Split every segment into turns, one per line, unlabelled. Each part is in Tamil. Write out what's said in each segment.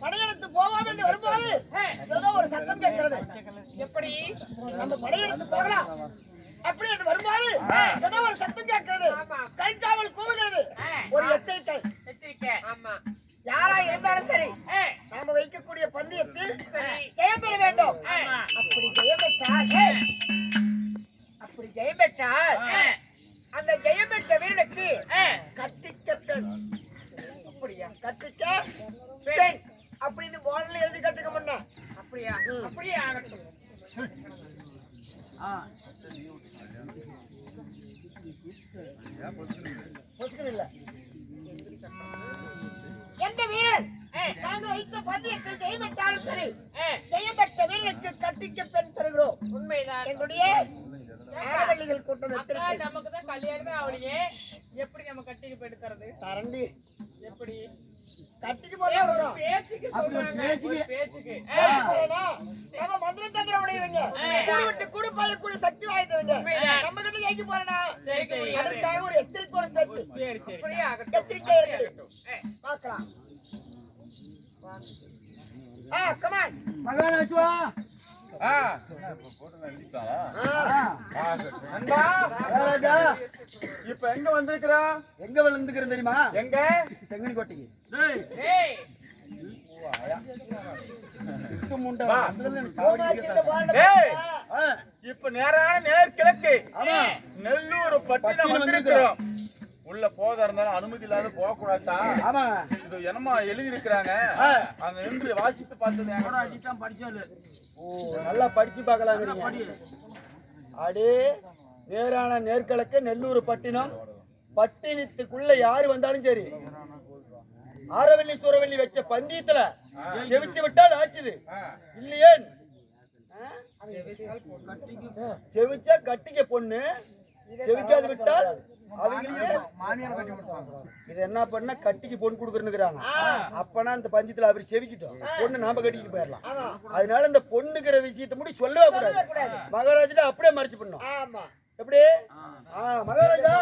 படையெடுத்து போவோம் என்று வரும்போது ஏதோ ஒரு சத்தம் கேட்கிறது.
எப்படி?
நம்ம படையெடுத்து போகலாம். அப்படி என்று வரும்போது ஏதோ ஒரு சத்தம் கேட்கிறது. கூவுகிறது.
ஆ.
ஒரு எச்சரிக்கை.
எச்சரிக்கை. ஆமா.
யாரா இருந்தாலும் சரி. நாம வைக்கக்கூடிய பந்தயத்தில். ஜெயம் பெற வேண்டும். அப்படி ஜெயம் பெற்றால் அப்படி ஜெயம் பெற்றால் அந்த ஜெயம் பெற்ற வீரனுக்கு கட்டிக்க பெண்.
அப்படியா?
கட்டிக்க பெண். அப்படின்னு போர்டில் எழுதி கட்டுக்க முன்ன.
அப்படியா? அப்படியே ஆகட்டும்.
எந்த வீரன்? நாங்கள் வைத்த பந்தயத்தில் ஜெயம் பெற்றாலும் சரி பெற்ற வீரனுக்கு கட்டிக்க பெண் தருகிறோம்.
உண்மைதான்.
எங்களுடைய ஆரவள்ளிகள் கூட்டம்
நமக்கு தான் கல்யாணமே அவளையே எப்படி நம்ம கட்டிக்கு போயிட்டு தரது
தரண்டி.
எப்படி?
கட்டிக்கு வரும்.
பேச்சுக்கு சொல்றாங்க. பேச்சுக்கு ஏ,
நம்ம மந்திரம் தந்திர உடையவங்க கூடு விட்டு கூடு பாய கூடு சக்தி வாய்ந்தவங்க. நம்ம கிட்ட ஜெயிக்க போறனா. அதற்காக ஒரு எச்சரிக்கை ஒரு பேச்சு.
சரி சரி. அப்படியே ஆகட்டும்.
எச்சரிக்கை இருக்குது
ஆகட்டும். ஏ,
பார்க்கலாம். ஆ கமான்
மகாராஜா
இப்ப எங்க வந்திருக்கிறா?
எங்க விழுந்துக்கிறேன் தெரியுமா?
எங்க?
தெங்கனி கோட்டைக்கு
இப்ப நேரான நேர் கிழக்கு.
ஆமா.
நெல்லூர் பட்டினம் வந்திருக்கிறோம். உள்ள போதா இருந்தாலும் அனுமதி இல்லாத போக கூடாதா
ஆமா.
இது என்னமா எழுதி இருக்கிறாங்க. அங்க நின்று வாசித்து பார்த்தது என் படிச்சாரு
ஓ நல்லா படிச்சு பார்க்கலாங்கிறீங்க அடே நேரான நேர்கிழக்கு நெல்லூர் பட்டினம். பட்டினத்துக்குள்ள யாரு வந்தாலும் சரி. ஆரவல்லி சூரவல்லி வச்ச பந்தயத்துல செவிச்சு விட்டால் ஆச்சுது. இல்லையே செவிச்சா கட்டிக்க பொண்ணு. செவிக்காது விட்டால் இது என்ன பண்ண கட்டிக்கு பொண்ணு கொடுக்குறேன்னுக்குறாங்க. அப்பனா அந்த பஞ்சத்துல அவர் செவிக்கிட்டோம். பொண்ணு நாம கட்டிக்கு போயிடலாம் அதனால இந்த பொண்ணுங்கிற விஷயத்தை முடி சொல்லவே கூடாது. மகாராஜா அப்படியே மறைச்சு பண்ணும்
ஆமா.
எப்படி? மகாராஜா.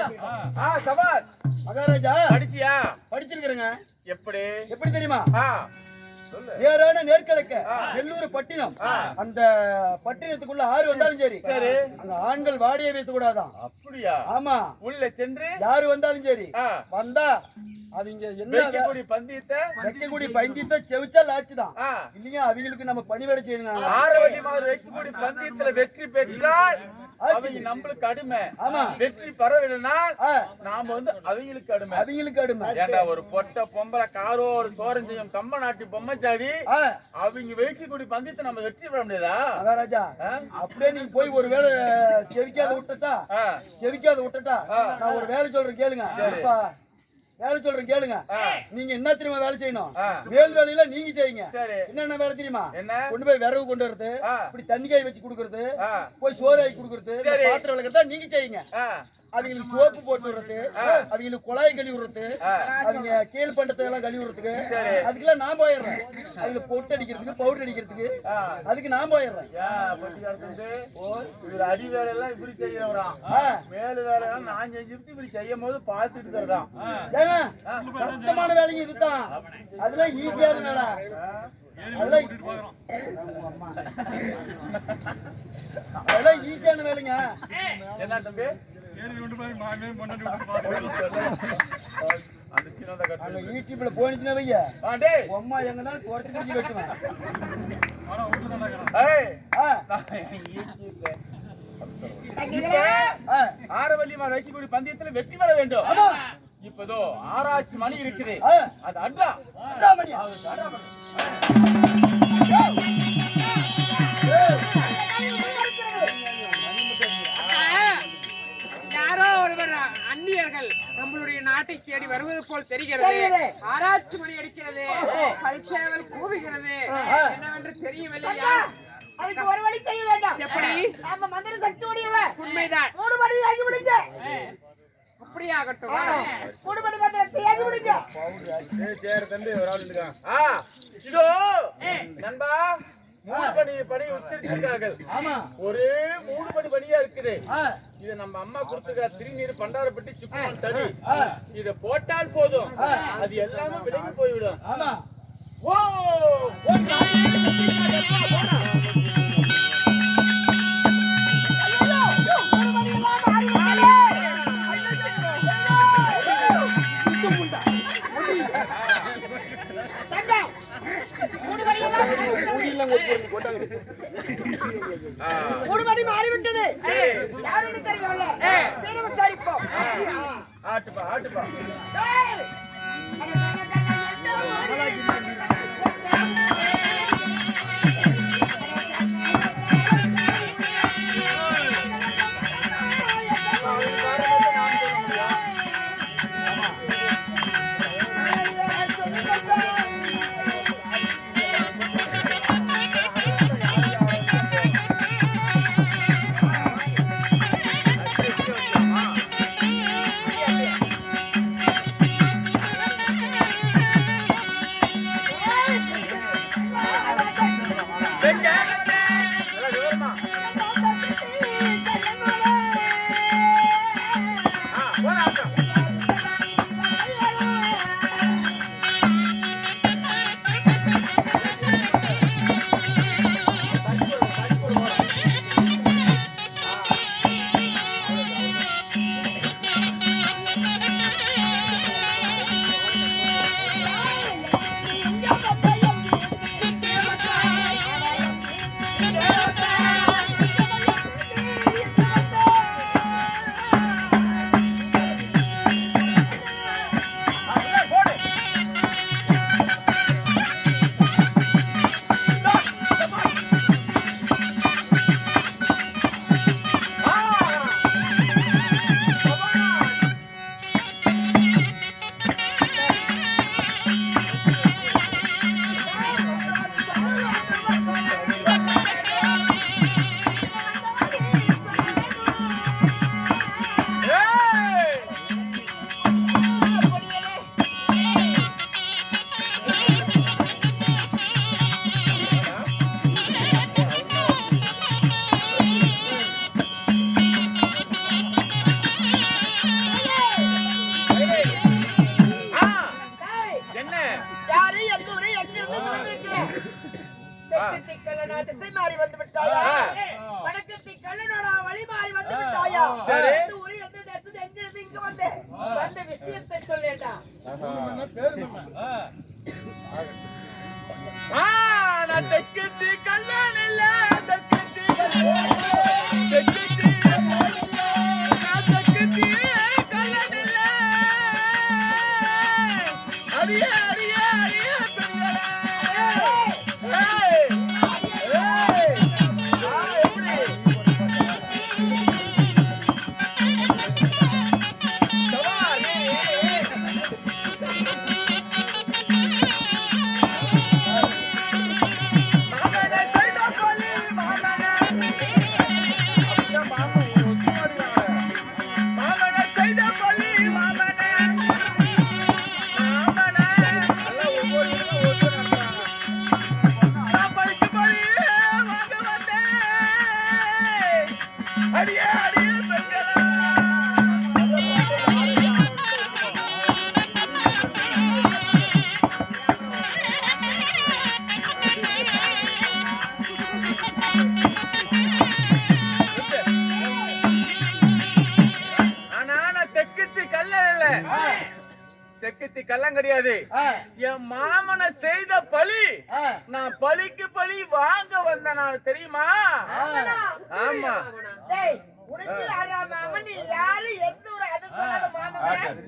சவால்
மகாராஜா.
படிச்சியா?
படிச்சிருக்கிறேங்க.
எப்படி?
எப்படி தெரியுமா? நேரான நேர்கிழக்க. நெல்லூர் பட்டினம். அந்த பட்டினத்துக்குள்ள ஆறு வந்தாலும் சரி. அங்க ஆண்கள் வாடிய பேசக்கூடாதான்
அப்படியா?
ஆமா.
உள்ள சென்று
யாரு வந்தாலும் சரி. வந்தா அவங்க என்ன
பந்தயத்தை
வைக்கக்கூடிய பைத்தியத்தை செவிச்சா லாச்சுதான் இல்லையா? அவங்களுக்கு நம்ம பணிவிடை செய்யணும்
ஆரவட்டி மாதிரி வைக்கக்கூடிய பந்தயத்துல வெற்றி பெற்றால் அவங்க நம்மளுக்கு அடிமை.
ஆமா.
வெற்றி பெறவில்லைனா
ஆ,
நாம வந்து அவங்களுக்கு அடிமை.
அவங்களுக்கு அடுமை.
ஏண்டா ஒரு பொட்ட பொம்பளை காரோ ஒரு சோரஞ்செய்யும் கம்ப நாட்டி பொம்மைச்சாடி? அவங்க வைக்கக்கூடிய பந்தயத்தை நம்ம வெற்றி பெற முடியாதா?
மகாராஜா? அப்படியே நீங்க போய் ஒரு வேலை செவிக்காத விட்டுட்டா? செவிக்காத விட்டுட்டா? நான் ஒரு வேலை சொல்றேன் கேளுங்க. வேலை சொல்றேன் கேளுங்க. நீங்க என்ன தெரியுமா வேலை செய்யணும். மேல் வேலையில நீங்க செய்யுங்க. என்னென்ன வேலை தெரியுமா? கொண்டு போய் விறகு கொண்டு வரது இப்படி தண்ணி காய் வச்சு கொடுக்கறது போய் சோறு ஆக்கி கொடுக்கறது. பாத்திரம் விளக்கறதா நீங்க செய்யுங்க. அவங்களுக்கு சோப்பு போட்டு விடுறது அவங்களுக்கு குழாய் கழுவி விடுறது. அவங்க கீழ் பண்டத்தை எல்லாம் கழுவி விடுறதுக்கு. அதுக்கெல்லாம் நான் போயிடுறேன் அவங்களுக்கு பொட்டு அடிக்கிறதுக்கு பவுடர் அடிக்கிறதுக்கு. அதுக்கு நான் போயிடுறேன்
அடி வேலையெல்லாம் இப்படி செய்யறவராம்.
ஆ.
மேலு வேலையெல்லாம் நான் செஞ்சுட்டு இப்படி செய்யும் போது பார்த்துட்டு
ஏங்க கஷ்டமான வேலைங்க இதுதான். அதெல்லாம் ஈஸியான வேலை. அதெல்லாம் அதெல்லாம் ஈஸியான வேலைங்க.
என்ன தம்பி? அந்த
யூடியூப்ல போனிச்சுன்னா வைய. அம்மா எங்கனாலும் துரத்தி பிடிச்சி வெட்டுவேன்
ஏய்,
ஆ,
நான் யூடியூப்ல
தங்கிகளே
ஆ,
ஆரவல்லிமார் வைக்கக்கூடிய பந்தயத்துல வெற்றி பெற வேண்டும்.
ஆமா.
இப்பதோ ஆராய்ச்சி மணி இருக்குது. அது அட்ரா.
அட்டா மணியா?
நாட்டை தேடி வருவது போல் தெரிகிறது. ஆராய்ச்சி மணி அடிக்கிறது கல்சேவல் கூவுகிறது. என்னவென்று தெரியவில்லையா
அதுக்கு ஒரு வழி செய்ய வேண்டாம்.
எப்படி?
நாம மந்திர சக்தி உடையவன்
உண்மைதான்.
மூணு மணி ஆகி விடுங்க.
அப்படியாகட்டும்.
மூணு மணி மந்திரத்தை ஆகி விடுங்க.
ஆ, இதோ நண்பா மூணு பணி பணி
உச்சரிச்சிருக்கார்கள்
ஒரே மூணு பணி பணியா இருக்குது இத நம்ம அம்மா கொடுத்துக்கிற திருநீர் பண்டாரப்பட்டி சுக்குமன் தடி இத போட்டால் போதும் அது எல்லாமே விலகி போய்விடும் ஓ போனா
மூணு மணி மாறிவிட்டது யாருன்னு
ஆட்டுப்பா ஆட்டுப்பா. கிடையாது. என் மாமனை செய்த பழி நான் பழிக்கு பழி வாங்க வந்த நாள் தெரியுமா? ஆமா.
யாரு எந்த ஒரு அது மாமன்.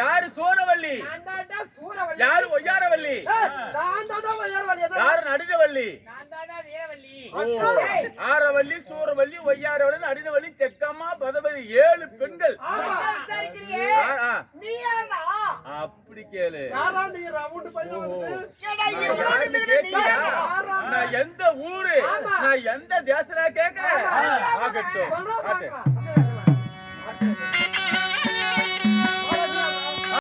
யாரு
சூரவள்ளி.
யாரு
ஒய்யாரவள்ளி.
யாரு
ஏய்,
ஆரவல்லி சூரவல்லி ஒய்யாரவல்லி நடுகவல்லி செக்கம்மா பதவதி ஏழு பெண்கள்? அப்படி கேளு. நான் எந்த ஊரு. நான் எந்த தேசத்துல கேக்குறேன்